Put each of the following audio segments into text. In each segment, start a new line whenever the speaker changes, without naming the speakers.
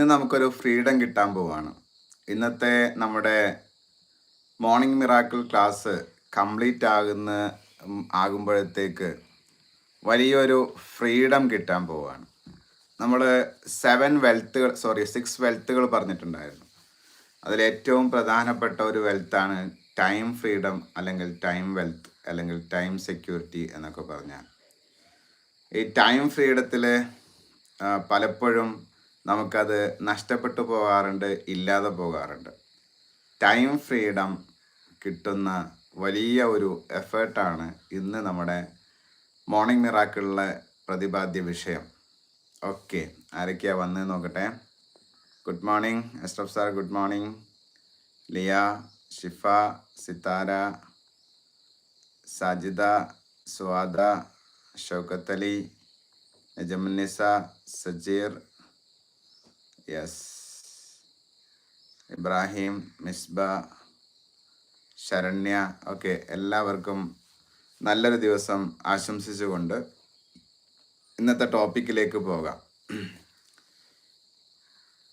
ഇന്ന് നമുക്കൊരു ഫ്രീഡം കിട്ടാൻ പോവാണ്. ഇന്നത്തെ നമ്മുടെ മോർണിംഗ് മിറാക്കിൾ ക്ലാസ് കംപ്ലീറ്റ് ആകുന്ന ആകുമ്പോഴത്തേക്ക് വലിയൊരു ഫ്രീഡം കിട്ടാൻ പോവാണ്. നമ്മൾ സെവൻ വെൽത്തുകൾ സോറി സിക്സ് വെൽത്തുകൾ പറഞ്ഞിട്ടുണ്ടായിരുന്നു. അതിൽ ഏറ്റവും പ്രധാനപ്പെട്ട ഒരു വെൽത്താണ് ടൈം ഫ്രീഡം അല്ലെങ്കിൽ ടൈം വെൽത്ത് അല്ലെങ്കിൽ ടൈം സെക്യൂരിറ്റി എന്നൊക്കെ പറഞ്ഞാൽ. ഈ ടൈം ഫ്രീഡത്തിൽ പലപ്പോഴും നമുക്കത് നഷ്ടപ്പെട്ടു പോകാറുണ്ട് ഇല്ലാതെ പോകാറുണ്ട്. ടൈം ഫ്രീഡം കിട്ടുന്ന വലിയ ഒരു എഫേർട്ടാണ് ഇന്ന് നമ്മുടെ മോർണിംഗ് മിറാക്കിളിലെ പ്രതിപാദ്യ വിഷയം. ഓക്കെ ആരൊക്കെയാ വന്ന് നോക്കട്ടെ. Good morning എസ്റ്റഫ് sir good morning Liya Shifa Sithara Sajida Swada Shoukath Ali Najmunnisa Sajeer yes Ibrahim Misba Saranya okay എല്ലാവർക്കും നല്ലൊരു ദിവസം ആശംസിച്ചുകൊണ്ട് ഇന്നത്തെ ടോപ്പിക്കിലേക്ക് പോകാം.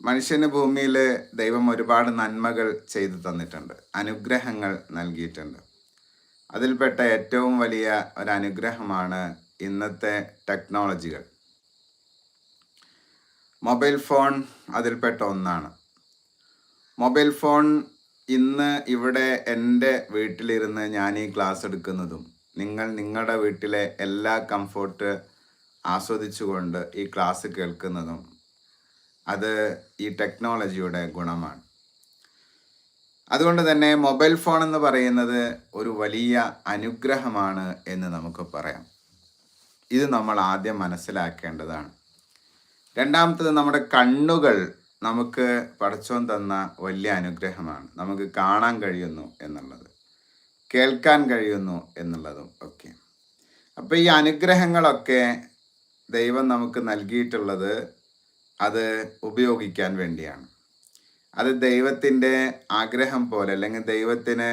മനുഷ്യന് ഭൂമിയിൽ ദൈവം ഒരുപാട് നന്മകൾ ചെയ്തു തന്നിട്ടുണ്ട്. അനുഗ്രഹങ്ങൾ നൽകിയിട്ടുണ്ട്. അതിൽപ്പെട്ട ഏറ്റവും വലിയ ഒരു അനുഗ്രഹമാണ് ഇന്നത്തെ ടെക്നോളജികൾ. മൊബൈൽ ഫോൺ അതിൽപ്പെട്ട ഒന്നാണ്. മൊബൈൽ ഫോൺ ഇന്ന് ഇവിടെ എന്റെ വീട്ടിലിരുന്ന് ഞാൻ ഈ ക്ലാസ് എടുക്കുന്നതും നിങ്ങൾ നിങ്ങളുടെ വീട്ടിലെ എല്ലാ കംഫോർട്ട് ആസ്വദിച്ചുകൊണ്ട് ഈ ക്ലാസ് കേൾക്കുന്നതും അത് ഈ ടെക്നോളജിയുടെ ഗുണമാണ്. അതുകൊണ്ട് തന്നെ മൊബൈൽ ഫോൺ എന്ന് പറയുന്നത് ഒരു വലിയ അനുഗ്രഹമാണ് എന്ന് നമുക്ക് പറയാം. ഇത് നമ്മൾ ആദ്യം മനസ്സിലാക്കേണ്ടതാണ്. രണ്ടാമത്തത് നമ്മുടെ കണ്ണുകൾ നമുക്ക് പടച്ചോൻ തന്ന വലിയ അനുഗ്രഹമാണ്. നമുക്ക് കാണാൻ കഴിയുന്നു എന്നുള്ളത് കേൾക്കാൻ കഴിയുന്നു എന്നുള്ളതും ഒക്കെ. അപ്പോൾ ഈ അനുഗ്രഹങ്ങളൊക്കെ ദൈവം നമുക്ക് നൽകിയിട്ടുള്ളത് അത് ഉപയോഗിക്കാൻ വേണ്ടിയാണ്. അത് ദൈവത്തിന്റെ ആഗ്രഹം പോലെ അല്ലെങ്കിൽ ദൈവത്തിന്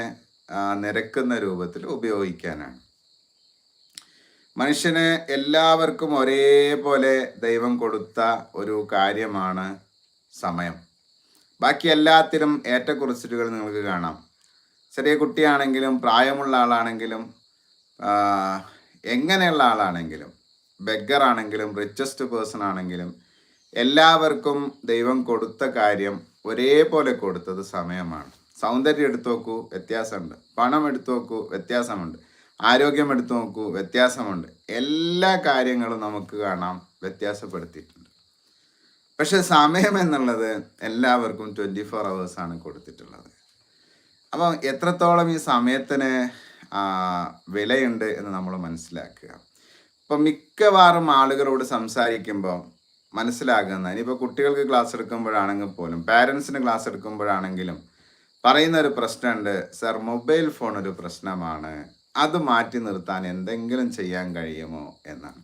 നിരക്കുന്ന രൂപത്തിൽ ഉപയോഗിക്കാനാണ്. മനുഷ്യന് എല്ലാവർക്കും ഒരേപോലെ ദൈവം കൊടുത്ത ഒരു കാര്യമാണ് സമയം. ബാക്കി എല്ലാത്തിലും ഏറ്റക്കുറച്ചിലുകൾ നിങ്ങൾക്ക് കാണാം. ചെറിയ കുട്ടിയാണെങ്കിലും പ്രായമുള്ള ആളാണെങ്കിലും എങ്ങനെയുള്ള ആളാണെങ്കിലും ബെഗർ ആണെങ്കിലും റിച്ചസ്റ്റ് പേഴ്സൺ ആണെങ്കിലും എല്ലാവർക്കും ദൈവം കൊടുത്ത കാര്യം ഒരേപോലെ കൊടുത്തത് സമയമാണ്. സൗന്ദര്യം എടുത്തു നോക്കൂ വ്യത്യാസമുണ്ട്. പണം എടുത്തു നോക്കൂ വ്യത്യാസമുണ്ട്. ആരോഗ്യം എടുത്തു നോക്കൂ വ്യത്യാസമുണ്ട്. എല്ലാ കാര്യങ്ങളും നമുക്ക് കാണാം വ്യത്യാസപ്പെടുത്തിയിട്ടുണ്ട്. പക്ഷെ സമയം എന്നുള്ളത് എല്ലാവർക്കും ട്വന്റി ഫോർ ആണ് കൊടുത്തിട്ടുള്ളത്. അപ്പം എത്രത്തോളം ഈ സമയത്തിന് വിലയുണ്ട് എന്ന് നമ്മൾ മനസ്സിലാക്കുക. ഇപ്പം മിക്കവാറും ആളുകളോട് സംസാരിക്കുമ്പോൾ മനസ്സിലാകുന്ന ഇനിയിപ്പോൾ കുട്ടികൾക്ക് ക്ലാസ് എടുക്കുമ്പോഴാണെങ്കിൽ പോലും പാരൻസിന് ക്ലാസ് എടുക്കുമ്പോഴാണെങ്കിലും പറയുന്ന ഒരു പ്രശ്നമുണ്ട്. സർ മൊബൈൽ ഫോൺ ഒരു പ്രശ്നമാണ്. അത് മാറ്റി നിർത്താൻ എന്തെങ്കിലും ചെയ്യാൻ കഴിയുമോ എന്നാണ്.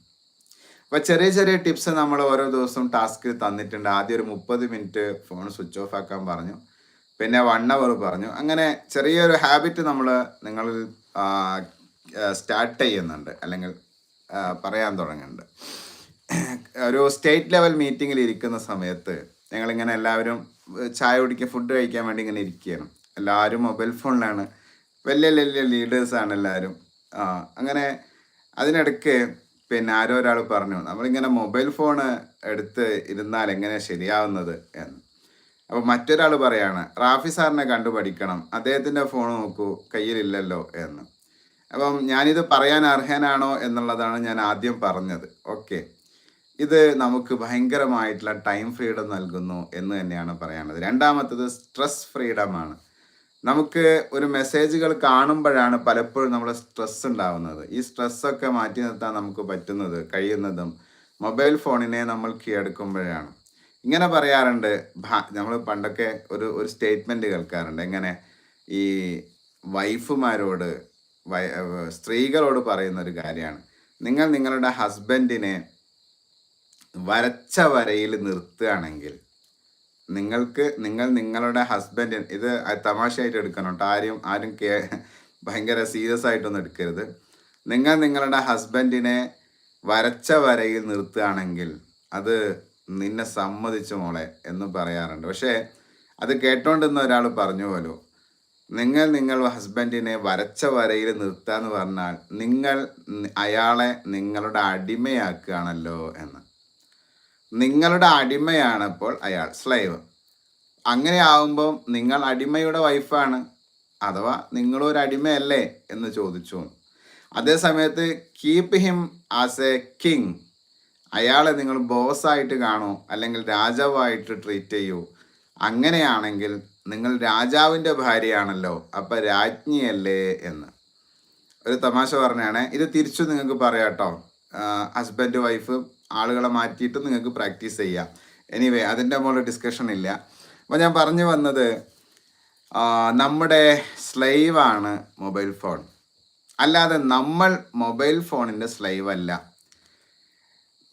അപ്പോൾ ചെറിയ ചെറിയ ടിപ്സ് നമ്മൾ ഓരോ ദിവസവും ടാസ്കിൽ തന്നിട്ടുണ്ട്. ആദ്യം ഒരു മുപ്പത് മിനിറ്റ് ഫോൺ സ്വിച്ച് ഓഫ് ആക്കാൻ പറഞ്ഞു. പിന്നെ വൺ അവർ പറഞ്ഞു. അങ്ങനെ ചെറിയൊരു ഹാബിറ്റ് നമ്മൾ നിങ്ങൾ സ്റ്റാർട്ട് ചെയ്യുന്നുണ്ട്. അല്ലെങ്കിൽ പറയാൻ തുടങ്ങുന്നുണ്ട്. ഒരു സ്റ്റേറ്റ് ലെവൽ മീറ്റിങ്ങിൽ ഇരിക്കുന്ന സമയത്ത് ഞങ്ങളിങ്ങനെ എല്ലാവരും ചായ കുടിക്കുക ഫുഡ് കഴിക്കാൻ വേണ്ടി ഇങ്ങനെ ഇരിക്കുകയാണ്. എല്ലാവരും മൊബൈൽ ഫോണിലാണ് വലിയ വലിയ ലീഡേഴ്സാണ് എല്ലാവരും ആ അങ്ങനെ അതിനിടയ്ക്ക് പിന്നെ ആരോ ഒരാൾ പറഞ്ഞു നമ്മളിങ്ങനെ മൊബൈൽ ഫോണ് എടുത്ത് ഇരുന്നാൽ എങ്ങനെ ശരിയാവുന്നത്? എന്ന്. അപ്പോൾ മറ്റൊരാൾ പറയാണ് റാഫി സാറിനെ കണ്ടു പഠിക്കണം അദ്ദേഹത്തിന്റെ ഫോൺ നോക്കൂ കയ്യിലില്ലല്ലോ? എന്ന്. അപ്പം ഞാനിത് പറയാൻ അർഹനാണോ എന്നുള്ളതാണ് ഞാൻ ആദ്യം പറഞ്ഞത്. ഓക്കെ. ഇത് നമുക്ക് ഭയങ്കരമായിട്ടുള്ള ടൈം ഫ്രീഡം നൽകുന്നു എന്ന് തന്നെയാണ് പറയാനുള്ളത്. രണ്ടാമത്തത് സ്ട്രെസ് ഫ്രീഡമാണ് നമുക്ക് ഒരു മെസ്സേജുകൾ കാണുമ്പോഴാണ് പലപ്പോഴും നമ്മുടെ സ്ട്രെസ് ഉണ്ടാവുന്നത്. ഈ സ്ട്രെസ്സൊക്കെ മാറ്റി നിർത്താൻ നമുക്ക് പറ്റുന്നത് കഴിയുന്നതും മൊബൈൽ ഫോണിനെ നമ്മൾ കീഴടക്കുമ്പോഴാണ് ഇങ്ങനെ പറയാറുണ്ട് നമ്മൾ പണ്ടൊക്കെ ഒരു ഒരു സ്റ്റേറ്റ്മെന്റ് കേൾക്കാറുണ്ട്. എങ്ങനെ ഈ വൈഫുമാരോട് സ്ത്രീകളോട് പറയുന്ന ഒരു കാര്യമാണ്. നിങ്ങൾ നിങ്ങളുടെ ഹസ്ബൻഡിനെ വരച്ച വരയിൽ നിർത്തുകയാണെങ്കിൽ നിങ്ങൾക്ക് നിങ്ങൾ നിങ്ങളുടെ ഹസ്ബൻഡ് ഇത് തമാശയായിട്ട് എടുക്കണം കേട്ടോ ആരും ആരും കേ ഭയങ്കര സീരിയസ് ആയിട്ടൊന്നും എടുക്കരുത്. നിങ്ങൾ നിങ്ങളുടെ ഹസ്ബൻഡിനെ വരച്ച വരയിൽ നിർത്തുകയാണെങ്കിൽ അത് നിന്നെ സമ്മതിച്ചു മോളെ എന്ന് പറയാറുണ്ട്. പക്ഷേ അത് കേട്ടോണ്ടിരുന്ന ഒരാൾ പറഞ്ഞു പോലും നിങ്ങൾ നിങ്ങൾ ഹസ്ബൻഡിനെ വരച്ച വരയിൽ നിർത്താന്ന് പറഞ്ഞാൽ നിങ്ങൾ അയാളെ നിങ്ങളുടെ അടിമയാക്കുകയാണല്ലോ എന്ന്. നിങ്ങളുടെ അടിമയാണ് ഇപ്പോൾ അയാൾ സ്ലൈവ് അങ്ങനെ ആവുമ്പം നിങ്ങൾ അടിമയുടെ വൈഫാണ് അഥവാ നിങ്ങളൊരു അടിമയല്ലേ എന്ന് ചോദിച്ചു. അതേ സമയത്ത് keep him as a king അയാളെ നിങ്ങൾ ബോസായിട്ട് കാണൂ അല്ലെങ്കിൽ രാജാവായിട്ട് ട്രീറ്റ് ചെയ്യൂ. അങ്ങനെയാണെങ്കിൽ നിങ്ങൾ രാജാവിന്റെ ഭാര്യയാണല്ലോ അപ്പം രാജ്ഞിയല്ലേ എന്ന്. ഒരു തമാശ പറഞ്ഞാണ്. ഇത് തിരിച്ചു നിങ്ങൾക്ക് പറയാം കേട്ടോ ഹസ്ബൻഡ് വൈഫ് ആളുകളെ മാറ്റിയിട്ട് നിങ്ങൾക്ക് പ്രാക്ടീസ് ചെയ്യാം. എനിവേ അതിന്റെ മുകളിൽ ഡിസ്കഷൻ ഇല്ല. അപ്പോൾ ഞാൻ പറഞ്ഞു വന്നത് നമ്മുടെ സ്ലൈവാണ് മൊബൈൽ ഫോൺ അല്ലാതെ നമ്മൾ മൊബൈൽ ഫോണിന്റെ സ്ലൈവ് അല്ല.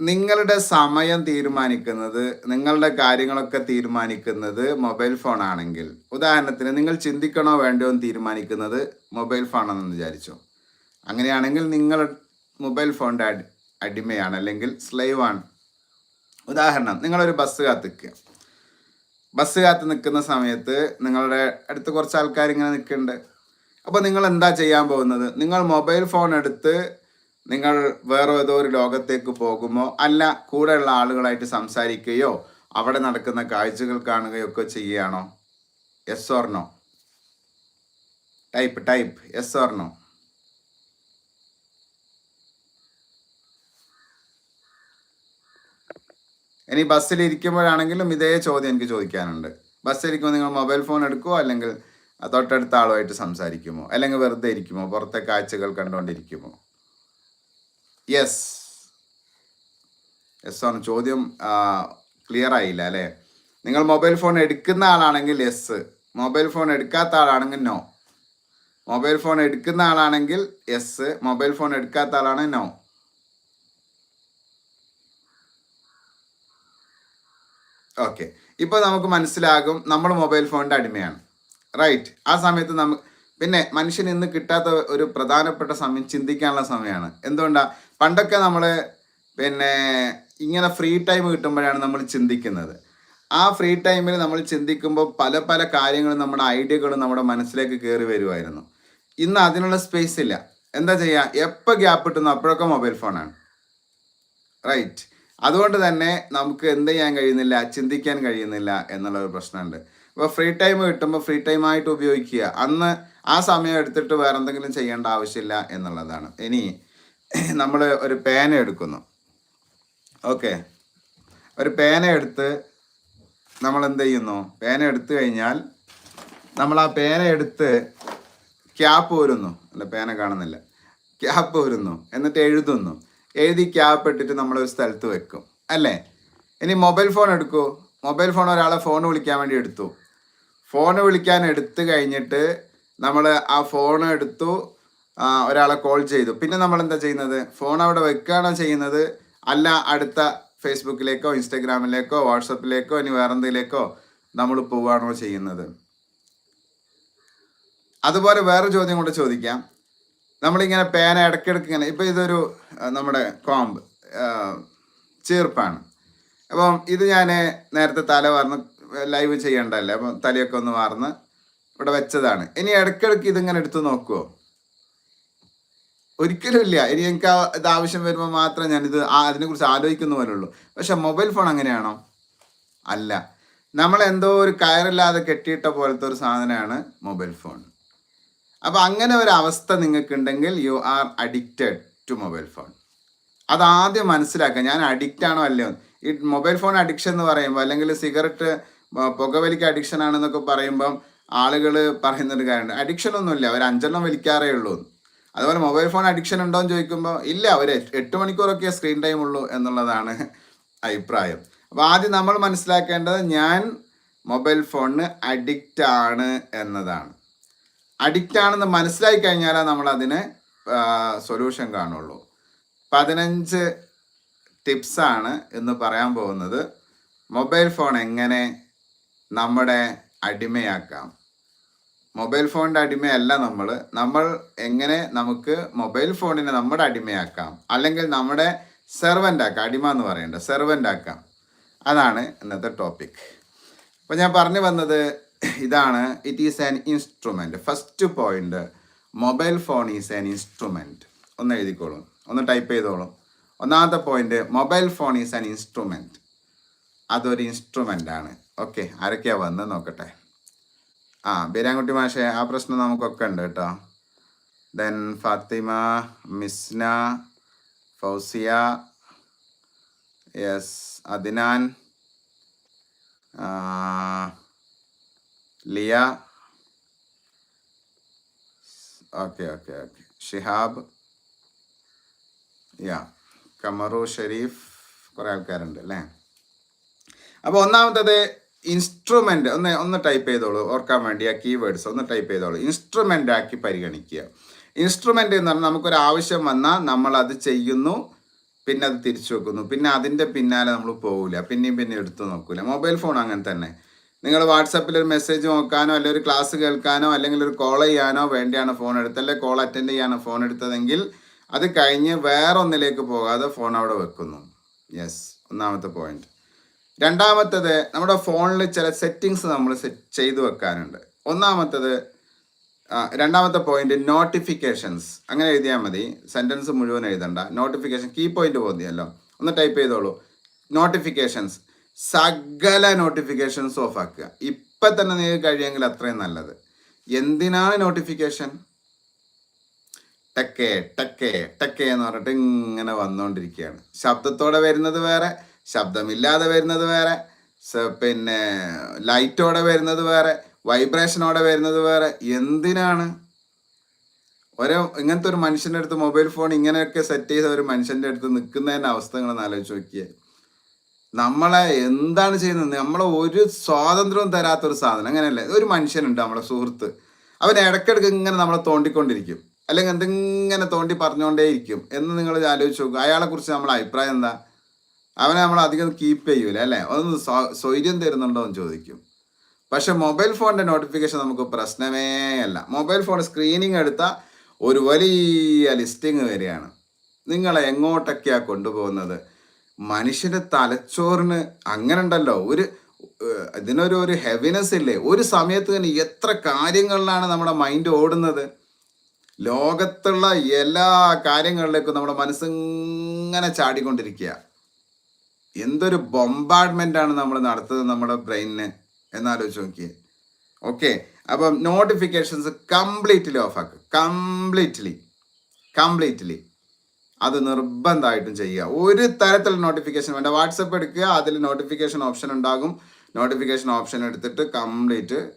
നിങ്ങളുടെ സമയം തീരുമാനിക്കുന്നത് നിങ്ങളുടെ കാര്യങ്ങളൊക്കെ തീരുമാനിക്കുന്നത് മൊബൈൽ ഫോൺ ആണെങ്കിൽ. ഉദാഹരണത്തിന് നിങ്ങൾ ചിന്തിക്കണോ വേണ്ടോ എന്ന് തീരുമാനിക്കുന്നത് മൊബൈൽ ഫോണാണെന്ന് വിചാരിച്ചു. അങ്ങനെയാണെങ്കിൽ നിങ്ങൾ മൊബൈൽ ഫോണിന്റെ അടിമയാണ് അല്ലെങ്കിൽ സ്ലൈവ് ആണ്. ഉദാഹരണം നിങ്ങളൊരു ബസ് കാത്ത് നിൽക്കുക ബസ് കാത്ത് നിൽക്കുന്ന സമയത്ത് നിങ്ങളുടെ അടുത്ത് കുറച്ച് ആൾക്കാർ ഇങ്ങനെ നിൽക്കുന്നുണ്ട്. അപ്പോൾ നിങ്ങൾ എന്താ ചെയ്യാൻ പോകുന്നത്? നിങ്ങൾ മൊബൈൽ ഫോൺ എടുത്ത് നിങ്ങൾ വേറെ ഏതോ ഒരു ലോകത്തേക്ക് പോകുമോ? അല്ല കൂടെയുള്ള ആളുകളായിട്ട് സംസാരിക്കുകയോ അവിടെ നടക്കുന്ന കാഴ്ചകൾ കാണുകയോ ഒക്കെ ചെയ്യുകയാണോ? Yes or no type type yes or no ഇനി ബസ്സിൽ ഇരിക്കുമ്പോഴാണെങ്കിലും ഇതേ ചോദ്യം എനിക്ക് ചോദിക്കാനുണ്ട്. ബസ്സിലിരിക്കുമ്പോൾ നിങ്ങൾ മൊബൈൽ ഫോൺ എടുക്കുമോ അല്ലെങ്കിൽ തൊട്ടടുത്ത ആളുമായിട്ട് സംസാരിക്കുമോ? അല്ലെങ്കിൽ വെറുതെ ഇരിക്കുമോ? പുറത്തെ കാഴ്ചകൾ കണ്ടുകൊണ്ടിരിക്കുമോ? യെസ് യെസ് ആണ്. ചോദ്യം ക്ലിയർ ആയില്ല അല്ലേ? നിങ്ങൾ മൊബൈൽ ഫോൺ എടുക്കുന്ന ആളാണെങ്കിൽ യെസ് മൊബൈൽ ഫോൺ എടുക്കാത്ത ആളാണെങ്കിൽ നോ മൊബൈൽ ഫോൺ എടുക്കുന്ന ആളാണെങ്കിൽ യെസ് മൊബൈൽ ഫോൺ എടുക്കാത്ത ആളാണെങ്കിൽ നോ ഓക്കെ ഇപ്പോൾ നമുക്ക് മനസ്സിലാകും നമ്മൾ മൊബൈൽ ഫോണിന്റെ അടിമയാണ്. റൈറ്റ് ആ സമയത്ത് നമ്മ പിന്നെ മനുഷ്യന് ഇന്ന് കിട്ടാത്ത ഒരു പ്രധാനപ്പെട്ട സമയം ചിന്തിക്കാനുള്ള സമയമാണ് എന്തുകൊണ്ടാണ് പണ്ടൊക്കെ നമ്മൾ പിന്നെ ഇങ്ങനെ ഫ്രീ ടൈം കിട്ടുമ്പോഴാണ് നമ്മൾ ചിന്തിക്കുന്നത്. ആ ഫ്രീ ടൈമിൽ നമ്മൾ ചിന്തിക്കുമ്പോൾ പല പല കാര്യങ്ങളും നമ്മുടെ ഐഡിയകളും നമ്മുടെ മനസ്സിലേക്ക് കയറി വരുമായിരുന്നു ഇന്ന് അതിനുള്ള സ്പേസ് ഇല്ല. എന്താ ചെയ്യുക എപ്പോൾ ഗ്യാപ്പ് കിട്ടുന്നു അപ്പോഴൊക്കെ മൊബൈൽ ഫോണാണ് റൈറ്റ് അതുകൊണ്ട് തന്നെ നമുക്ക് എന്ത് ചെയ്യാൻ കഴിയുന്നില്ല ചിന്തിക്കാൻ കഴിയുന്നില്ല എന്നുള്ള ഒരു പ്രശ്നമുണ്ട്. ഇപ്പോൾ ഫ്രീ ടൈം കിട്ടുമ്പോൾ ഫ്രീ ടൈം ആയിട്ട് ഉപയോഗിക്കുക. അന്ന് ആ സമയം എടുത്തിട്ട് വേറെ എന്തെങ്കിലും ചെയ്യേണ്ട ആവശ്യമില്ല എന്നുള്ളതാണ്. ഇനി നമ്മൾ ഒരു പേന എടുക്കുന്നു. ഓക്കെ. ഒരു പേന എടുത്ത് നമ്മൾ എന്ത് ചെയ്യുന്നു? പേന എടുത്തു കഴിഞ്ഞാൽ നമ്മൾ ആ പേന എടുത്ത് ക്യാപ്പ് ഊരുന്നു. അല്ല പേന കാണുന്നില്ല. ക്യാപ്പ് ഊരുന്നു. എന്നിട്ട് എഴുതുന്നു. എഴുതി ക്യാപ്പ് ഇട്ടിട്ട് നമ്മൾ ഒരു സ്ഥലത്ത് വെക്കും അല്ലേ? ഇനി മൊബൈൽ ഫോൺ എടുക്കൂ. മൊബൈൽ ഫോൺ ഒരാളെ ഫോൺ വിളിക്കാൻ വേണ്ടി എടുത്തു. ഫോൺ വിളിക്കാൻ എടുത്തു കഴിഞ്ഞിട്ട് നമ്മൾ ആ ഫോൺ എടുത്തു ഒരാളെ കോൾ ചെയ്തു. പിന്നെ നമ്മൾ എന്താ ചെയ്യുന്നത്? ഫോൺ അവിടെ വെക്കുകയാണോ ചെയ്യുന്നത്? അല്ല അടുത്ത ഫേസ്ബുക്കിലേക്കോ ഇൻസ്റ്റഗ്രാമിലേക്കോ വാട്സപ്പിലേക്കോ ഇനി വേറെ എന്തെങ്കിലേക്കോ നമ്മൾ പോവുകയാണോ ചെയ്യുന്നത്? അതുപോലെ വേറെ ചോദ്യം കൂടെ ചോദിക്കാം. നമ്മളിങ്ങനെ പേന ഇടയ്ക്കിടയ്ക്ക് ഇങ്ങനെ ഇപ്പം ഇതൊരു നമ്മുടെ കോമ്പ് ചീർപ്പാണ്. അപ്പം ഇത് ഞാൻ നേരത്തെ തല വാർന്ന് ലൈവ് ചെയ്യണ്ടല്ലേ അപ്പം തലയൊക്കെ ഒന്ന് വാർന്ന് ഇവിടെ വെച്ചതാണ്. ഇനി ഇടയ്ക്കിടയ്ക്ക് ഇതിങ്ങനെ എടുത്തു നോക്കുമോ ഒരിക്കലും ഇല്ല. ഇനി എനിക്ക് ഇത് ആവശ്യം വരുമ്പോൾ മാത്രമേ ഞാനിത് അതിനെക്കുറിച്ച് ആലോചിക്കുന്ന പോലെ ഉള്ളൂ പക്ഷെ മൊബൈൽ ഫോൺ അങ്ങനെയാണോ? അല്ല. നമ്മൾ എന്തോ ഒരു കയറില്ലാതെ കെട്ടിയിട്ട പോലത്തെ ഒരു സാധനമാണ് മൊബൈൽ ഫോൺ. അപ്പോൾ അങ്ങനെ ഒരു അവസ്ഥ നിങ്ങൾക്കുണ്ടെങ്കിൽ you are addicted to mobile phone അതാദ്യം മനസ്സിലാക്കുക ഞാൻ അഡിക്റ്റ് ആണോ അല്ലയോ. ഈ മൊബൈൽ ഫോൺ അഡിക്ഷൻ എന്ന് പറയുമ്പോൾ അല്ലെങ്കിൽ സിഗരറ്റ് പുകവലിക്ക അഡിക്ഷൻ ആണെന്നൊക്കെ പറയുമ്പം ആളുകൾ പറയുന്നൊരു കാര്യമുണ്ട് അഡിക്ഷൻ ഒന്നുമില്ല ഒരു അഞ്ചെണ്ണം വലിക്കാറേ ഉള്ളൂ. അതുപോലെ മൊബൈൽ ഫോൺ അഡിക്ഷൻ ഉണ്ടോ എന്ന് ചോദിക്കുമ്പോൾ ഇല്ല എട്ട് എട്ട് മണിക്കൂറൊക്കെ സ്ക്രീൻ ടൈം ഉള്ളൂ എന്നുള്ളതാണ് അഭിപ്രായം അപ്പോൾ ആദ്യം നമ്മൾ മനസ്സിലാക്കേണ്ടത് ഞാൻ മൊബൈൽ ഫോണിന് അഡിക്റ്റ് ആണ് എന്നതാണ് അഡിക്റ്റ് ആണെന്ന് മനസ്സിലാക്കി കഴിഞ്ഞാലേ നമ്മൾ അതിന് സൊല്യൂഷൻ കാണുള്ളൂ. പതിനഞ്ച് ടിപ്സാണ് എന്ന് പറയാൻ പോകുന്നത്. മൊബൈൽ ഫോൺ എങ്ങനെ നമ്മുടെ അടിമയാക്കാം? മൊബൈൽ ഫോണിന്റെ അടിമയല്ല നമ്മൾ നമ്മൾ എങ്ങനെ നമുക്ക് മൊബൈൽ ഫോണിനെ നമ്മുടെ അടിമയാക്കാം? അല്ലെങ്കിൽ നമ്മുടെ സെർവന്റ് ആക്കാം അടിമ എന്ന് പറയണ്ട സെർവന്റ് ആക്കാം അതാണ് ഇന്നത്തെ ടോപ്പിക് അപ്പോൾ ഞാൻ പറഞ്ഞു വന്നത് ഇതാണ് it is an instrument first point mobile phone is an instrument ഒന്ന് എഴുതിക്കോളും ഒന്ന് ടൈപ്പ് ചെയ്തോളും. ഒന്നാമത്തെ point mobile phone is an instrument അതൊരു ഇൻസ്ട്രുമെന്റ് ആണ്. ഓക്കെ ആരൊക്കെയാണ് വന്ന് നോക്കട്ടെ. ആ ബീരാൻകുട്ടി മാഷെ ആ പ്രശ്നം നമുക്കൊക്കെ ഉണ്ട് കേട്ടോ. Then Fathima Misna Fousiya yes Adinan Liya okay okay okay Shihab yeah Kamaru Sherif കുറേ ആൾക്കാരുണ്ട് അല്ലേ? അപ്പോൾ ഒന്നാമത്തത് ഇൻസ്ട്രുമെന്റ് ഒന്ന് ഒന്ന് ടൈപ്പ് ചെയ്തോളൂ. ഓർക്കാൻ വേണ്ടി ആ കീവേഡ്സ് ഒന്ന് ടൈപ്പ് ചെയ്തോളൂ. ഇൻസ്ട്രുമെന്റ് ആക്കി പരിഗണിക്കുക. ഇൻസ്ട്രുമെന്റ് എന്ന് പറഞ്ഞാൽ നമുക്കൊരു ആവശ്യം വന്നാൽ നമ്മൾ അത് ചെയ്യുന്നു പിന്നെ അത് തിരിച്ചു വെക്കുന്നു. പിന്നെ അതിന്റെ പിന്നാലെ നമ്മൾ പോകില്ല പിന്നെയും പിന്നെ എടുത്തു നോക്കില്ല മൊബൈൽ ഫോൺ അങ്ങനെ തന്നെ. നിങ്ങൾ വാട്സപ്പിൽ ഒരു മെസ്സേജ് നോക്കാനോ അല്ലെങ്കിൽ ഒരു ക്ലാസ് കേൾക്കാനോ അല്ലെങ്കിൽ ഒരു കോൾ ചെയ്യാനോ വേണ്ടിയാണ് ഫോൺ എടുത്തത്. അല്ലെങ്കിൽ കോൾ അറ്റൻഡ് ചെയ്യാനോ ഫോൺ എടുത്തതെങ്കിൽ അത് കഴിഞ്ഞ് വേറൊന്നിലേക്ക് പോകാതെ ഫോൺ അവിടെ വെക്കുന്നു. യെസ് ഒന്നാമത്തെ പോയിന്റ് രണ്ടാമത്തത് നമ്മുടെ ഫോണിൽ ചില സെറ്റിങ്സ് നമ്മൾ ചെയ്തു വെക്കാനുണ്ട്. ഒന്നാമത്തത് രണ്ടാമത്തെ പോയിന്റ് നോട്ടിഫിക്കേഷൻസ് അങ്ങനെ എഴുതിയാൽ മതി. സെന്റൻസ് മുഴുവൻ എഴുതണ്ട. നോട്ടിഫിക്കേഷൻ കീ പോയിന്റ് പോകുന്നതല്ലോ ഒന്ന് ടൈപ്പ് ചെയ്തോളൂ. നോട്ടിഫിക്കേഷൻസ് സകല നോട്ടിഫിക്കേഷൻസ് ഓഫ് ആക്കുക. ഇപ്പം തന്നെ നിങ്ങൾക്ക് കഴിയുമെങ്കിൽ അത്രയും നല്ലത്. എന്തിനാണ് നോട്ടിഫിക്കേഷൻ ടക്കേ ടക്കേ ടക്കേ എന്ന് പറഞ്ഞിട്ട് ഇങ്ങനെ വന്നുകൊണ്ടിരിക്കുകയാണ്. ശബ്ദത്തോടെ വരുന്നത് വേറെ ശബ്ദമില്ലാതെ വരുന്നത് വേറെ പിന്നെ ലൈറ്റോടെ വരുന്നത് വേറെ വൈബ്രേഷനോടെ വരുന്നത് വേറെ. എന്തിനാണ്? ഓരോ ഇങ്ങനത്തെ ഒരു മനുഷ്യന്റെ അടുത്ത് മൊബൈൽ ഫോൺ ഇങ്ങനെയൊക്കെ സെറ്റ് ചെയ്ത ഒരു മനുഷ്യന്റെ അടുത്ത് നിൽക്കുന്നതിന്റെ അവസ്ഥ നിങ്ങളൊന്ന് ആലോചിച്ച് നോക്കിയേ. നമ്മളെ എന്താണ് ചെയ്യുന്നത് നമ്മളെ ഒരു സ്വാതന്ത്ര്യവും തരാത്ത ഒരു സാധനം. അങ്ങനെയല്ലേ? ഒരു മനുഷ്യനുണ്ട് നമ്മളെ സുഹൃത്ത്. അവൻ ഇടയ്ക്കിടയ്ക്ക് ഇങ്ങനെ നമ്മളെ തോണ്ടിക്കൊണ്ടിരിക്കും. അല്ലെങ്കിൽ എന്തിങ്ങനെ തോണ്ടി പറഞ്ഞുകൊണ്ടേയിരിക്കും എന്ന് നിങ്ങൾ ആലോചിച്ച് നോക്കും അയാളെ കുറിച്ച് നമ്മളെ അഭിപ്രായം എന്താ? അവനെ നമ്മൾ അധികം കീപ്പ് ചെയ്യൂല അല്ലേ? ഒന്ന് സ്വ- സ്വൈര്യം തരുന്നുണ്ടോ എന്ന് ചോദിക്കും. പക്ഷെ മൊബൈൽ ഫോണിന്റെ നോട്ടിഫിക്കേഷൻ നമുക്ക് പ്രശ്നമേ അല്ല. മൊബൈൽ ഫോൺ സ്ക്രീനിങ് എടുത്ത ഒരു വലിയ ലിസ്റ്റിങ് വരികയാണ് നിങ്ങളെ എങ്ങോട്ടൊക്കെയാണ് കൊണ്ടുപോകുന്നത്? മനുഷ്യന്റെ തലച്ചോറിന് അങ്ങനെ ഉണ്ടല്ലോ ഒരു ഇതിനൊരു ഒരു ഹെവിനെസ് ഇല്ലേ? ഒരു സമയത്ത് തന്നെ എത്ര കാര്യങ്ങളിലാണ് നമ്മുടെ മൈൻഡ് ഓടുന്നത്? ലോകത്തുള്ള എല്ലാ കാര്യങ്ങളിലേക്കും നമ്മുടെ മനസ്സ് മനസ്സിങ്ങനെ ചാടിക്കൊണ്ടിരിക്കുക. എന്തൊരു ബോംബാഡ്മെന്റ് ആണ് നമ്മൾ നടത്തുന്നത് നമ്മുടെ ബ്രെയിനിന് എന്നാലോചിച്ച് നോക്കിയേ. ഓക്കെ അപ്പം നോട്ടിഫിക്കേഷൻസ് കംപ്ലീറ്റ്ലി ഓഫ് ആക്കുക കംപ്ലീറ്റ്ലി കംപ്ലീറ്റ്ലി അത് നിർബന്ധമായിട്ടും ചെയ്യുക. ഒരു തരത്തിലുള്ള നോട്ടിഫിക്കേഷൻ വേണ്ട. വാട്സപ്പ് എടുക്കുക അതിൽ നോട്ടിഫിക്കേഷൻ ഓപ്ഷൻ ഉണ്ടാകും. നോട്ടിഫിക്കേഷൻ ഓപ്ഷൻ എടുത്തിട്ട് കംപ്ലീറ്റ്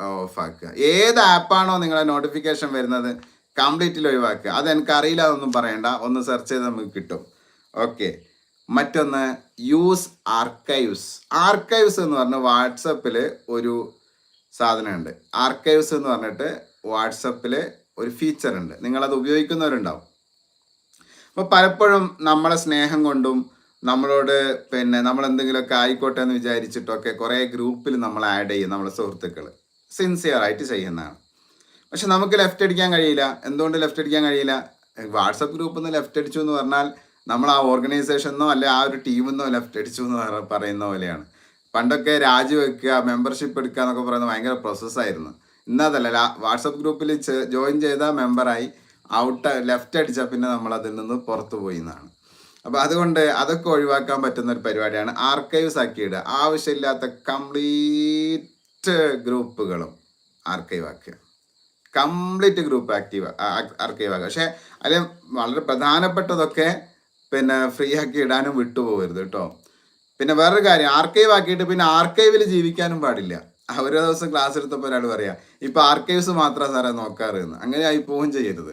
ഓഫാക്കുക. ഏത് ആപ്പാണോ നിങ്ങളെ നോട്ടിഫിക്കേഷൻ വരുന്നത് കംപ്ലീറ്റ്ലി ഒഴിവാക്കുക. അത് എനിക്ക് അറിയില്ല എന്നൊന്നും പറയണ്ട. ഒന്ന് സെർച്ച് ചെയ്ത് നമുക്ക് കിട്ടും. ഓക്കെ മറ്റൊന്ന് യൂസ് ആർക്കൈവ്സ് ആർക്കൈവ്സ് എന്ന് പറഞ്ഞാൽ വാട്സപ്പിൽ ഒരു സാധനമുണ്ട്. ആർക്കൈവ്സ് എന്ന് പറഞ്ഞിട്ട് വാട്സപ്പിൽ ഒരു ഫീച്ചർ ഉണ്ട്. നിങ്ങളത് ഉപയോഗിക്കുന്നവരുണ്ടാവും. അപ്പോൾ പലപ്പോഴും നമ്മളെ സ്നേഹം കൊണ്ടും നമ്മളോട് പിന്നെ നമ്മൾ എന്തെങ്കിലുമൊക്കെ ആയിക്കോട്ടെ എന്ന് വിചാരിച്ചിട്ടൊക്കെ കുറേ ഗ്രൂപ്പിൽ നമ്മൾ ആഡ് ചെയ്യും നമ്മളെ സുഹൃത്തുക്കൾ സിൻസിയർ ആയിട്ട് ചെയ്യുന്നതാണ്. പക്ഷെ നമുക്ക് ലെഫ്റ്റ് അടിക്കാൻ കഴിയില്ല. എന്തുകൊണ്ട് ലെഫ്റ്റ് അടിക്കാൻ കഴിയില്ല? വാട്സപ്പ് ഗ്രൂപ്പിൽ നിന്ന് ലെഫ്റ്റ് അടിച്ചു എന്ന് പറഞ്ഞാൽ നമ്മൾ ആ ഓർഗനൈസേഷനോ അല്ലെ ആ ഒരു ടീമിൽ ലെഫ്റ്റ് അടിച്ചു എന്ന് പറയുന്ന പോലെയാണ്. പണ്ടൊക്കെ രാജിവെക്കുക മെമ്പർഷിപ്പ് എടുക്കുക എന്നൊക്കെ പറയുന്നത് ഭയങ്കര പ്രോസസ്സായിരുന്നു ഇന്നതല്ല വാട്സപ്പ് ഗ്രൂപ്പിൽ ജോയിൻ ചെയ്ത മെമ്പറായി ഔട്ട് ലെഫ്റ്റ് അടിച്ചാൽ പിന്നെ നമ്മൾ അതിൽ നിന്ന് പുറത്തു പോയി എന്നാണ്. അപ്പോൾ അതുകൊണ്ട് അതൊക്കെ ഒഴിവാക്കാൻ പറ്റുന്ന ഒരു പരിപാടിയാണ് ആർക്കൈവ്സ് ആക്കിയിടുക ആവശ്യമില്ലാത്ത കംപ്ലീറ്റ് ഗ്രൂപ്പുകളും ആർക്കൈവ് ആക്കുക. കംപ്ലീറ്റ് ഗ്രൂപ്പ് ആക്റ്റീവ് ആർക്കൈവ് ആക്കുക. പക്ഷേ അതിൽ വളരെ പ്രധാനപ്പെട്ടതൊക്കെ പിന്നെ ഫ്രീ ആക്കി ഇടാനും വിട്ടുപോകരുത് കേട്ടോ. പിന്നെ വേറൊരു കാര്യം ആർക്കൈവ് ആക്കിയിട്ട് പിന്നെ ആർക്കൈവിൽ ജീവിക്കാനും പാടില്ല. ഓരോ ദിവസം ക്ലാസ് എടുത്തപ്പോൾ ഒരാൾ പറയാം ഇപ്പോൾ ആർക്കൈവ്സ് മാത്രമാണ് സാറേ നോക്കാറ് എന്ന്. അങ്ങനെ ആയി പോവുകയും ചെയ്യരുത്.